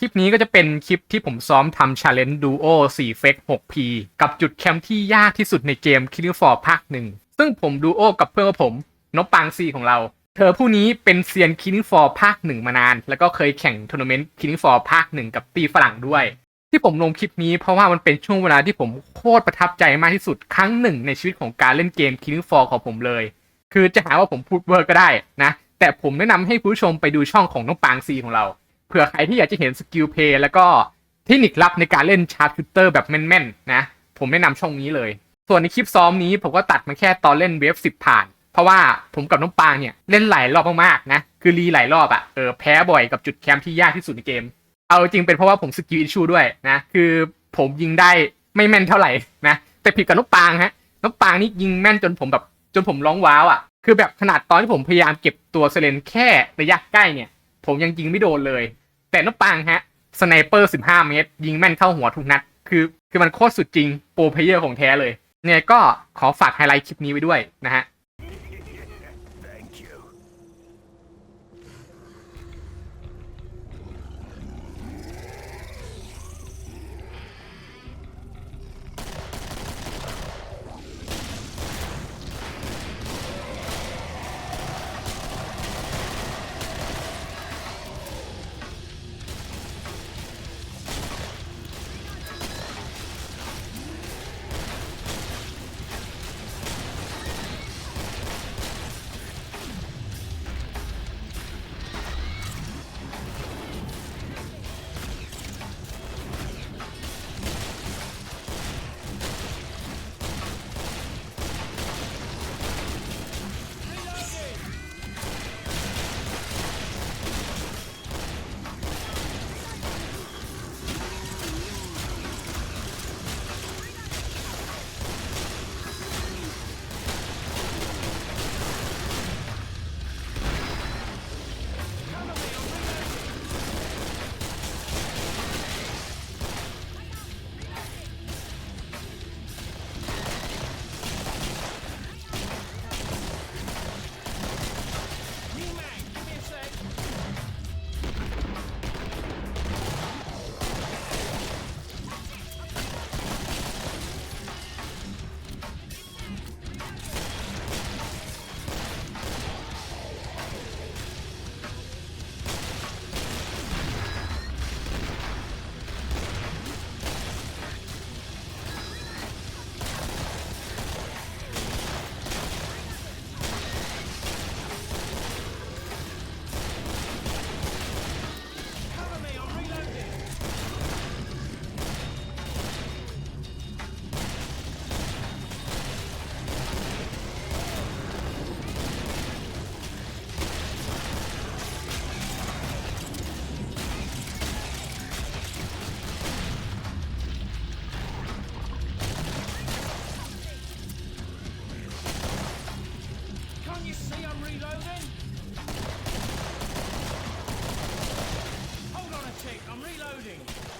คลิปนี้ก็จะเป็นคลิปที่ผมซ้อมทำ Challenge Duo 4 f e c 6P กับจุดแคมป์ที่ยากที่สุดในเกม Killing Floor ภาคหนึ่งซึ่งผมดูโอกับเพื่อนของผมนบปางซีของเรา เธอผู้นี้เป็นเซียน Killing Floor ภาคหนึ่งมานาน แล้วก็เคยแข่งทัวร์นาเมนต์ Killing Floor ภาคหนึ่งกับตีฝรั่งด้วย ที่ผมลงคลิปนี้เพราะว่ามันเป็นช่วงเวลาที่ผมโคตรประทับใจมากที่สุดครั้งหนึ่งในชีวิตของการเล่นเกม Killing Floor ของผมเลย คือจะหาว่าผมพูดเวอร์ก็ได้นะแต่ผมแนะนำให้ผู้ชมไปดูช่องของน้องปางซีของเรา เผื่อใครที่อยากจะเห็นสกิลเพย์แล้วก็เทคนิคลับในการเล่นชาร์ปชูเตอร์แบบแม่นๆนะ ผมแนะนำช่องนี้เลย ส่วนในคลิปซ้อมนี้ผมก็ตัดมาแค่ตอนเล่นเวฟสิบผ่าน เพราะว่าผมกับน้องปางเนี่ยเล่นหลายรอบมากๆนะ คือรีหลายรอบอะ่ะเออแพ้บ่อยกับจุดแคมป์ที่ยากที่สุดในเกม เอาจริงเป็นเพราะว่าผมสกิลอิชชูด้วยนะ คือผมยิงได้ไม่แม่นเท่าไหร่นะ แต่ผิดกับน้องปางฮะน้องปางนี่ยิงแม่นจนผมแบบจนผมร้องว้าวอะ่ะคือแบบขนาดตอนที่ผมพยายามเก็บตัวเซเลนแค่ระยะใกล้เนี่ย ผมยังยิงไม่โดนเลย แต่น้องปังฮะสไนเปอร์15เมตร ยิงแม่นเข้าหัวทุกนัด คือ คือมันโคตรสุดจริงโปรเพเยอร์ของแท้เลย เนี่ยก็ขอฝากไฮไลท์คลิปนี้ไว้ด้วยนะฮะ see I'm reloading? Hold on a tick, I'm reloading.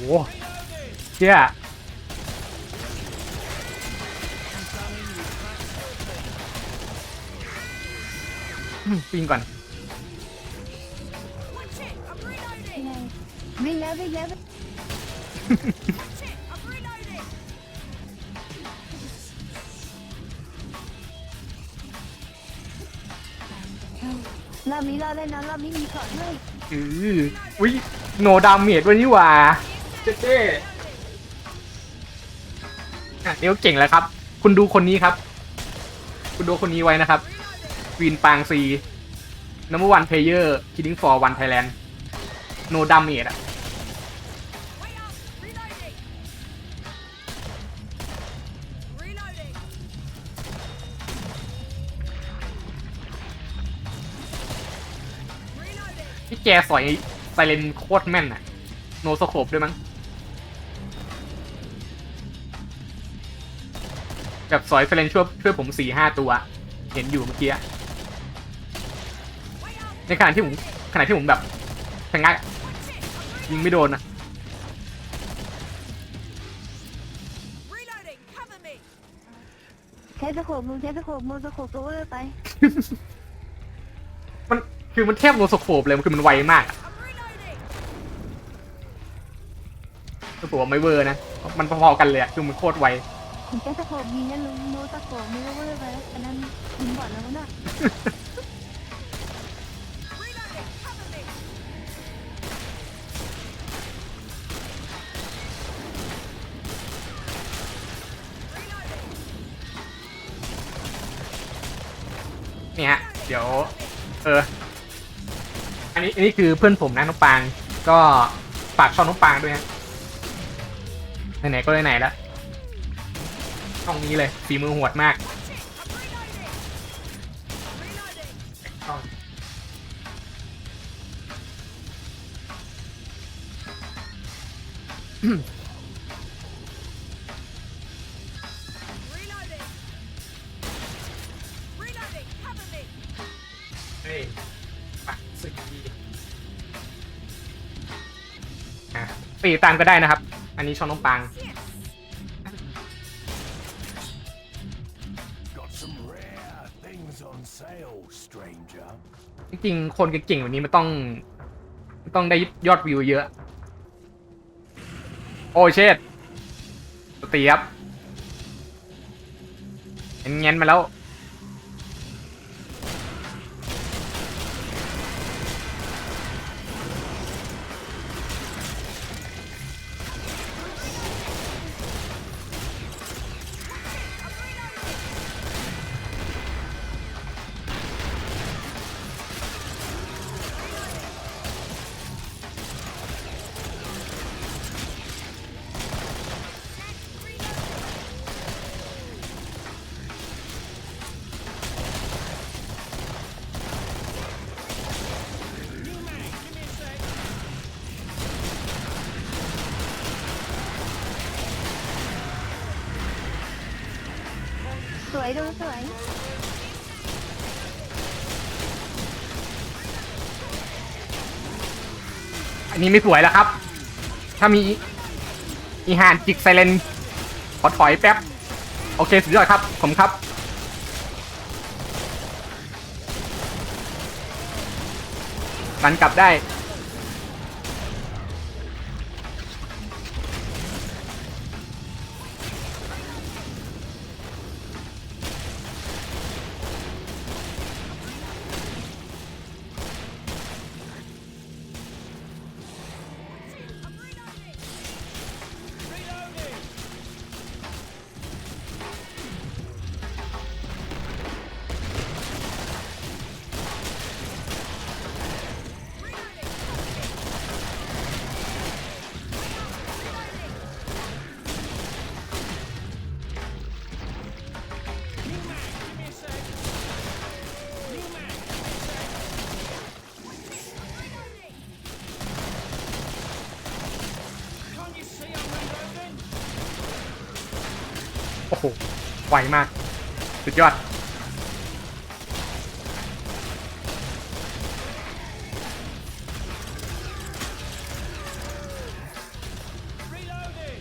หเชี่ยอืมปิงก่อน Watch it! I'm reloading! Reload, reload. Watch it! I'm reloading! Là reload lên nó là mini cọt thôi. อืออุ้ยโนดาเมจวันนี้หว่า เจ๊เจ๊อะนี่ก็เก่งแล้วครับ คุณดูคนนี้ครับ คุณดูคนนี้ไว้นะครับวินปางซีนัมเบอร์วันเพลเยอร์คิดดิ้งฟอร์วันไทยแลนด์โนดาเมจอะที่แกสอยไซเลนโคตรแม่นอะโนสโคปด้วยมั้ง แบบสอยไซเลนช่วยช่วยผมสี่ห้าตัว เห็นอยู่เมื่อกี้อะ Wait up! ในขณะที่ผมขณะที่ผมแบบชะงักอะ Watch it! I'm ยิงไม่โดนนะ reloading! Cover me! ใช้สโคปมือใช้สโคปมือสโคปตัวเลยไป มันคือมันแทบโนสโคปเลยมันคือมันไวมากอะ I'm reloading! คือผมว่าไม่เวอร์นะ มันพอๆกันเลยอะคือมันโคตรไว ผมใช้สโคปยิงนะลุงโนตสโคปมือเลยไปอันนั้นยิงก่อนแล้วนะเนี่ยฮะเดี๋ยว เออ อันนี้อันนี้คือเพื่อนผมนะน้องปาง ก็ฝากช่องน้องปางด้วยฮะไหนๆก็ไหนๆแล้ว ช่องนี้เลยฝีมือโหดมากช่องเฮ้ยปากสึกดีอะปติดตามก็ได้นะครับ อันนี้ช่องน้องปาง จริงคนเก่งๆแบบนี้มันต้องมันต้องได้ยอดวิวเยอะ โอ้เชดตีครับเงี้ยมาแล้ว สวยดูสวยอันนี้ไม่สวยแล้วครับ ถ้ามีอีหานจิกไซเลนขอถอยแป๊บ โอเค สุดยอดครับ ผมครับรันกลับได้ โอ้โห ไวมาก สุดยอด Reloading!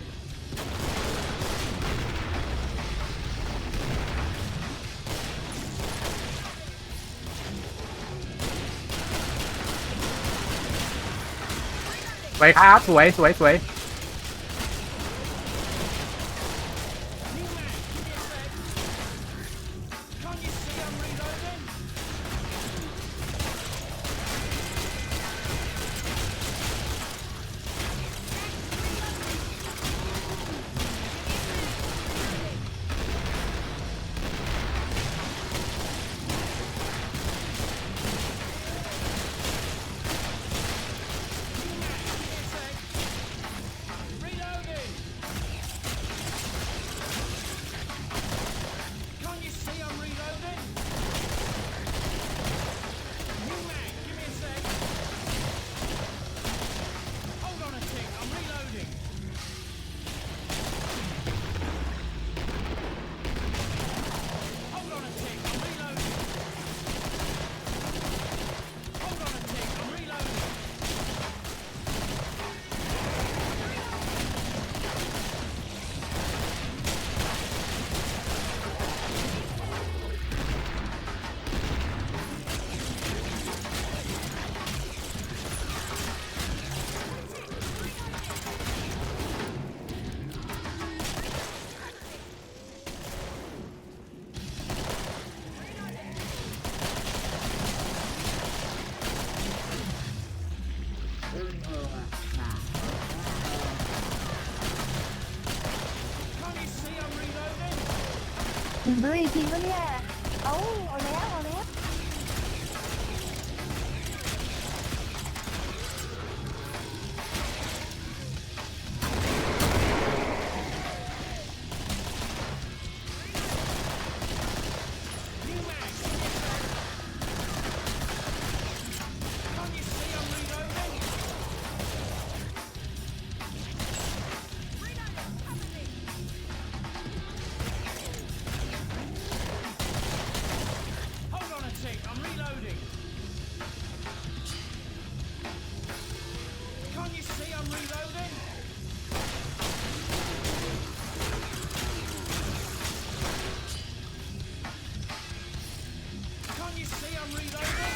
สวครับ สวย สวย สวย ถึงด้วยอีกทีวะเนี่ย เอาเอาแล้ว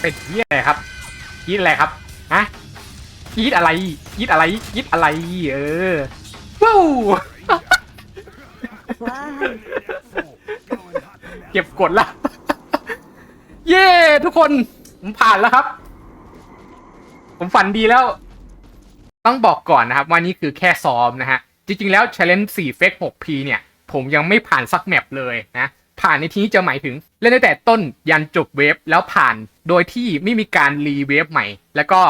เป็นยี่อะไรครับยีดอะไรครับฮะยีดอะไรยีดอะไรยีดอะไรเออว้าวเก็บกดละเย้ทุกคนผมผ่านแล้วครับ ผมฝันดีแล้ว ต้องบอกก่อนนะครับว่านี่คือแค่ซ้อมนะฮะ จริงๆแล้ว Challenge 4 f a k 6P เนี่ย ผมยังไม่ผ่านสักแมปเลยนะ ผ่านในที่นี้จะหมายถึง เล่นตั้งแต่ต้นยันจบเวฟแล้วผ่านโดยที่ไม่มีการรีเวฟใหม่ แล้วก็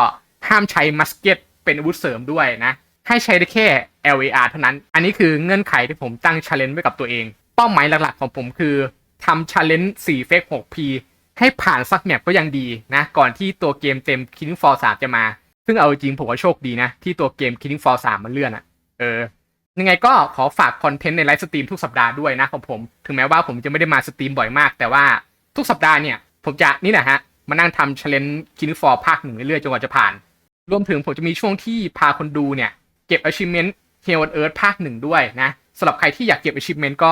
ห้ามใช้มัสเก็ตเป็นอาวุธเสริมด้วยนะ ให้ใช้ได้แค่ LAR เท่านั้น อันนี้คือเงื่อนไขที่ผมตั้ง challenge ไว้กับตัวเอง เป้าหมายหลักๆของผมคือทำ challenge 4 f a k 6P ให้ผ่านสักแมปก็ยังดีนะ ก่อนที่ตัวเกมเต็ม Killing Floor 3 จะมา ซึ่งเอาจริงผมว่าโชคดีนะ ที่ตัวเกม Killing Floor 3 มันเลื่อนอะเออ ยังไงก็ขอฝากคอนเทนต์ในไลฟ์สตรีมทุกสัปดาห์ด้วยนะของผม ถึงแม้ว่าผมจะไม่ได้มาสตรีมบ่อยมาก แต่ว่าทุกสัปดาห์เนี่ย ผมจะนี่แหละฮะ มานั่งทำ challenge Killing Floor ภาคหนึ่งเรื่อยๆจนกว่าจะผ่าน รวมถึงผมจะมีช่วงที่พาคนดูเนี่ย เก็บ achievement Hell on Earth ภาคหนึ่งด้วยนะสำหรับใครที่อยากเก็บ achievement ก็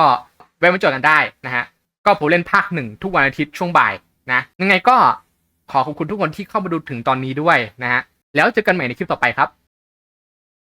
แวะมาจอยกันได้นะฮะก็ผมเล่นภาคหนึ่งทุกวันอาทิตย์ช่วงบ่ายนะยังไงก็ขอขอบคุณทุกคนที่เข้ามาดูถึงตอนนี้ด้วยนะฮะแล้วเจอกันใหม่ในคลิปต่อไปครับ